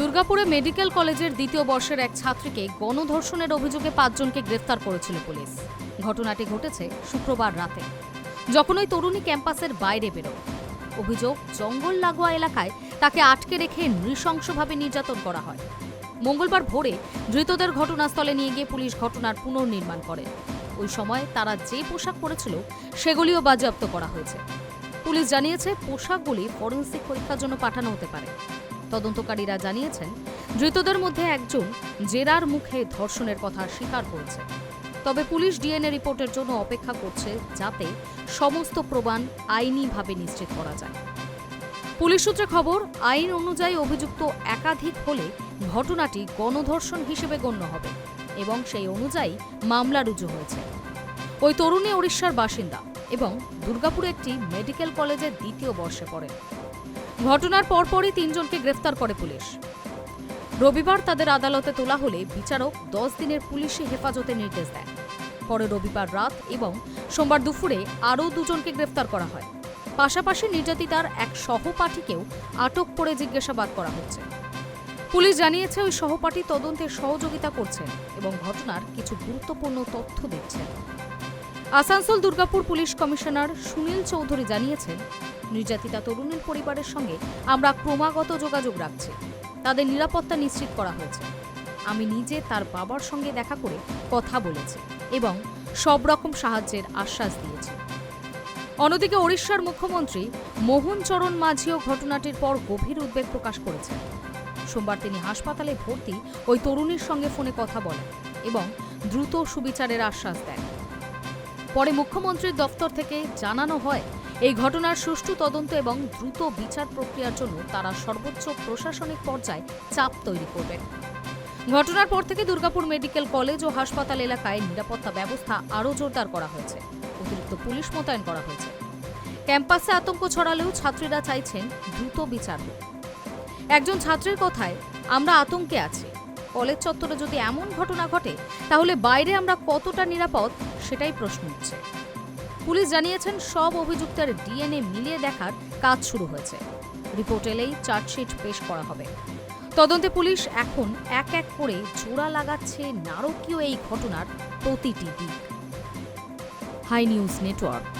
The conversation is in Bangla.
দুর্গাপুরে মেডিকেল কলেজের দ্বিতীয় বর্ষের এক ছাত্রীকে গণধর্ষণের অভিযোগে পাঁচজনকে গ্রেফতার করেছিল পুলিশ। ঘটনাটি ঘটেছে শুক্রবার রাতে। যখন ওই তরুণী ক্যাম্পাসের বাইরে বেরোয়, অভিযোগ জঙ্গল লাগোয়া এলাকায় তাকে আটকে রেখে নৃশংসভাবে নির্যাতন করা হয়। মঙ্গলবার ভোরে ধৃতদের ঘটনাস্থলে নিয়ে গিয়ে পুলিশ ঘটনার পুনর্নির্মাণ করে। ওই সময় তারা যে পোশাক পরেছিল সেগুলিও বাজেয়াপ্ত করা হয়েছে। পুলিশ জানিয়েছে, পোশাকগুলি ফরেন্সিক পরীক্ষার জন্য পাঠানো হতে পারে। তদন্তকারীরা জানিয়েছেন, ধৃতদের মধ্যে একজন জেরার মুখে ধর্ষণের কথা স্বীকার করেছে। তবে পুলিশ ডিএনএ রিপোর্টের জন্য অপেক্ষা করছে যাতে সমস্ত প্রমাণ আইনিভাবে নিশ্চিত করা যায়। পুলিশ সূত্রে খবর, আইন অনুযায়ী অভিযুক্ত একাধিক হলে ঘটনাটি গণধর্ষণ হিসেবে গণ্য হবে এবং সেই অনুযায়ী মামলা রুজু হয়েছে। ওই তরুণী ওড়িশার বাসিন্দা এবং দুর্গাপুরে একটি মেডিকেল কলেজের দ্বিতীয় বর্ষে পড়ে। ঘটনার পরপরই তিনজনকে গ্রেফতার করে পুলিশ। রবিবার তাদের আদালতে তোলা হলে বিচারক দশ দিনের পুলিশি হেফাজতে নির্দেশ দেন। পরে রবিবার রাত এবং সোমবার দুপুরে আরও দুজনকে গ্রেফতার করা হয়। পাশাপাশি নির্যাতিতার এক সহপাঠীকেও আটক করে জিজ্ঞাসাবাদ করা হচ্ছে। পুলিশ জানিয়েছে ওই সহপাঠী তদন্তে সহযোগিতা করছেন এবং ঘটনার কিছু গুরুত্বপূর্ণ তথ্য দিচ্ছেন। আসানসোল দুর্গাপুর পুলিশ কমিশনার সুনীল চৌধুরী জানিয়েছেন নির্যাতিতা তরুণীর পরিবারের সঙ্গে আমরা ক্রমাগত যোগাযোগ রাখছি। তাদের নিরাপত্তা নিশ্চিত করা হয়েছে। আমি নিজে তার বাবার সঙ্গে দেখা করে কথা বলেছি এবং সব রকম সাহায্যের আশ্বাস দিয়েছি। অন্যদিকে ওড়িশার মুখ্যমন্ত্রী মোহন চরণ মাঝিও ঘটনাটির পর গভীর উদ্বেগ প্রকাশ করেছেন। সোমবার তিনি হাসপাতালে ভর্তি ওই তরুণীর সঙ্গে ফোনে কথা বলেন এবং দ্রুত সুবিচারের আশ্বাস দেন। পরে মুখ্যমন্ত্রীর দফতর থেকে জানানো হয় এই ঘটনার সুষ্ঠু তদন্ত এবং দ্রুত বিচার প্রক্রিয়ার জন্য তারা সর্বোচ্চ প্রশাসনিক পর্যায়ে চাপ তৈরি করবেন। ঘটনার পর থেকে দুর্গাপুর মেডিকেল কলেজ ও হাসপাতাল এলাকায় নিরাপত্তা ব্যবস্থা আরও জোরদার করা হয়েছে। অতিরিক্ত পুলিশ মোতায়েন করা হয়েছে। ক্যাম্পাসে আতঙ্ক ছড়ালেও ছাত্রীরা চাইছেন দ্রুত বিচার। একজন ছাত্রীর কথায়, আমরা আতঙ্কে আছি। কলেজ চত্বরে যদি এমন ঘটনা ঘটে, তাহলে বাইরে আমরা কতটা নিরাপদ? সেটাই প্রশ্ন উঠছে। পুলিশ জানিয়েছেন সব অভিযুক্তের ডিএনএ মিলিয়ে দেখার কাজ শুরু হয়েছে। রিপোর্ট এলেই চার্জশিট পেশ করা হবে। তদন্তে পুলিশ এখন এক এক করে জোড়া লাগাচ্ছে নারকীয় এই ঘটনার প্রতিটি দিক। Hi news network.